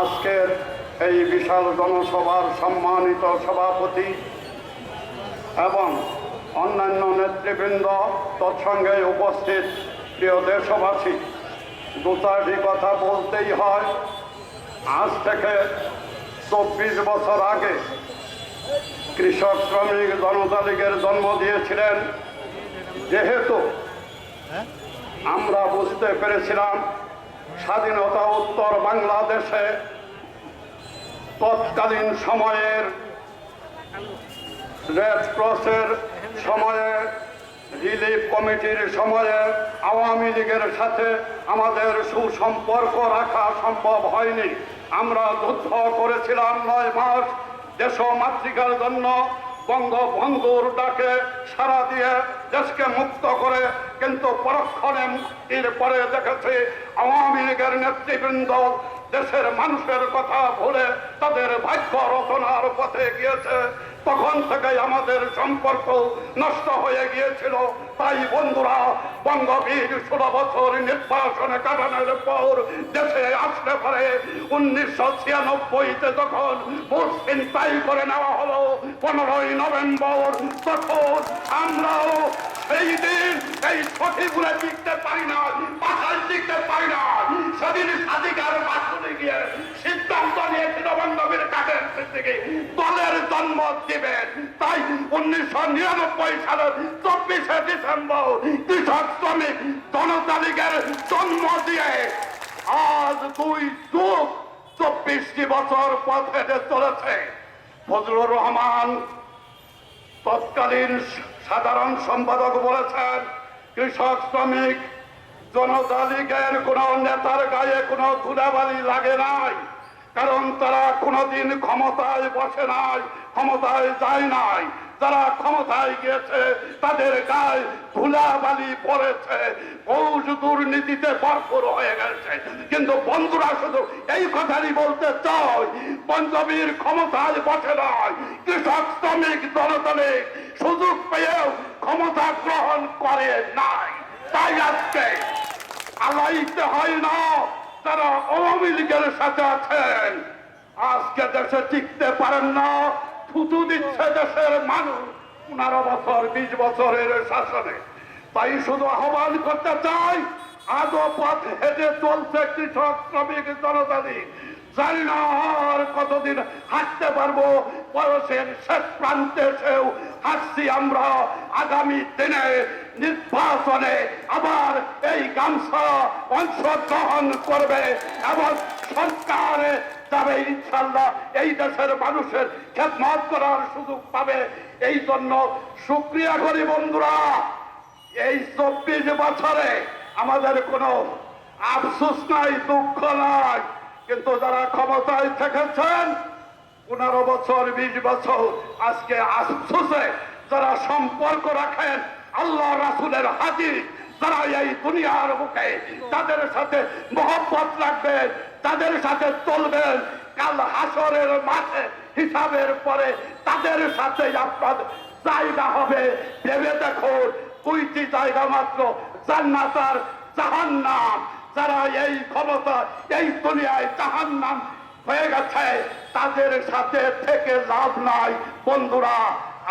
আজকের এই বিশাল জনসভার সম্মানিত সভাপতি এবং অন্যান্য নেতৃবৃন্দ তৎসঙ্গে উপস্থিত প্রিয় দেশবাসী দু চারটি কথা বলতেই হয়। আজ থেকে চব্বিশ বছর আগে কৃষক শ্রমিক জনতা লীগের জন্ম দিয়েছিলেন। যেহেতু আমরা বুঝতে পেরেছিলাম স্বাধীনতা উত্তর বাংলাদেশে তৎকালীন সময়ের রেড ক্রসের সময়ে রিলিফ কমিটির সময়ে আওয়ামী লীগের সাথে আমাদের সুসম্পর্ক রাখা সম্ভব হয়নি। আমরা যুদ্ধ করেছিলাম নয় মাস দেশ মাতৃকার জন্য বঙ্গবন্ধুর ডাকে সারা দিয়ে দেশকে মুক্ত করে কিন্তু পরক্ষণে মুক্তির পরে দেখেছি আওয়ামী লীগের নেতৃবৃন্দ, দেশের মানুষের কথা ভুলে তাদের ভাগ্য রচনার পথে গিয়েছে। তখন থেকে আমাদের সম্পর্ক নষ্ট হয়ে গিয়েছিল। তাই বন্ধুরা, বঙ্গবীর ষোলো বছর নির্বাসনে কাটানোর পর দেশে আসলে পরে। উনিশশো ছিয়ানব্বইতে যখন ভোট চিন্তাই করে নেওয়া হলো, পনেরোই নভেম্বর, তখন আমরাও সেই দিন এই সঠিকগুলো লিখতে পারি না ভাষায় লিখতে পারি না। সেদিন স্বাধিকার বাসনে গিয়ে সিদ্ধান্ত বঙ্গবীর কাঠের থেকে দলের জন্ম দিবেন। তাই উনিশশো নিরানব্বই সালের চব্বিশে ডিসেম্বর কৃষক শ্রমিক জনতা জন্ম দিয়ে আজ দুই যুগ চব্বিশটি বছর পথ চলেছে। ফজলুর রহমান তৎকালীন সাধারণ সম্পাদক বলেছেন, কৃষক, শ্রমিক, জনতা লীগের কোন নেতার গায়ে কোনো ধুলাবালি লাগে নাই, কারণ তারা কোনোদিন ক্ষমতায় বসে নাই, ক্ষমতায় যায় নাই। যারা ক্ষমতায় গিয়েছে, তাদের গায়ে ধুলাবালি পড়েছে, ফৌজ দুর্নীতিতে ভরপুর হয়ে গেছে। কিন্তু বন্ধুরা, শুধু এই কথাই বলতে চাই, পঞ্জাবীর ক্ষমতায় বসে নাই কৃষক, শ্রমিক দলদলে সুযোগ পেয়েও ক্ষমতা গ্রহণ করে নাই। তাই আজকে আলাইতে হয় না তারা আওয়ামী লীগের সাথে আছেন, আজকে দেশে টিকতে পারেন না থুতু দিচ্ছে দেশের মানুষ। পনেরো বছর, বিশ বছরের শাসনে। তাই শুধু আহ্বান করতে চাই আজও পথ হেঁটে চলছে কৃষক, শ্রমিক জনতা জানি না কতদিন হাঁটতে পারব, বয়সের শেষ প্রান্তে এসেও হাসছি আমরা আগামী দিনে নির্বাচনে। আবার এই গামছা অংশগ্রহণ করবে এবং সরকারে যাবে ইনশাল্লাহ এই দেশের মানুষের খেদমত করার সুযোগ পাবে। এই জন্য সুক্রিয়া করি বন্ধুরা। এই চব্বিশ বছরে আমাদের কোনো আফসোস নাই, দুঃখ নাই। কিন্তু যারা ক্ষমতায় থেকেছেন, পনেরো বছর, বিশ বছর, আজকে আফসোসে যারা সম্পর্ক রাখেন, আল্লাহ রাসুলের হাজির যারা এই দুনিয়ার মুখে তাদের সাথে মহব্বত রাখবেন তাদের সাথে চলবেন। কাল হাসরের মাঠে হিসাবের পরে তাদের সাথে আপনার জায়গা হবে। ভেবে দেখুন, দুইটি জায়গা মাত্র, জান্নাতার জাহান্নাম। যারা এই ক্ষমতা, এই দুনিয়ায় জাহান্নাম হয়ে গেছে, তাদের সাথে থেকে লাভ নাই। বন্ধুরা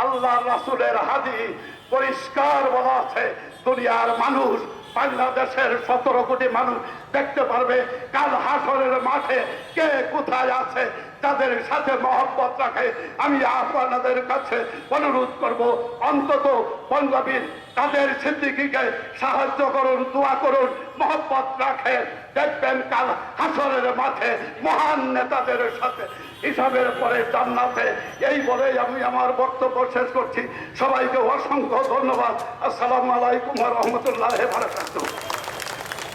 আল্লাহ রাসুলের হাদি পরিষ্কার বলা আছে, দুনিয়ার মানুষ বাংলাদেশের সতেরো কোটি মানুষ দেখতে পারবে কাল হাসরের মাঠে কে কোথায় আছে তাদের সাথে মহব্বত রাখে। আমি আপনাদের কাছে অনুরোধ করব, অন্তত পঞ্জাবির তাদের সিদ্দিকিকে সাহায্য করুন, দোয়া করুন, মহব্বত রাখে দেখবেন কাল হাসরের মাঠে মহান নেতাদের সাথে হিসাবের পরে জান্নাতে। এই বলেই আমি আমার বক্তব্য শেষ করছি। সবাইকে অসংখ্য ধন্যবাদ। আসসালামু আলাইকুম রহমতুল্লাহ বারাকাতুহ।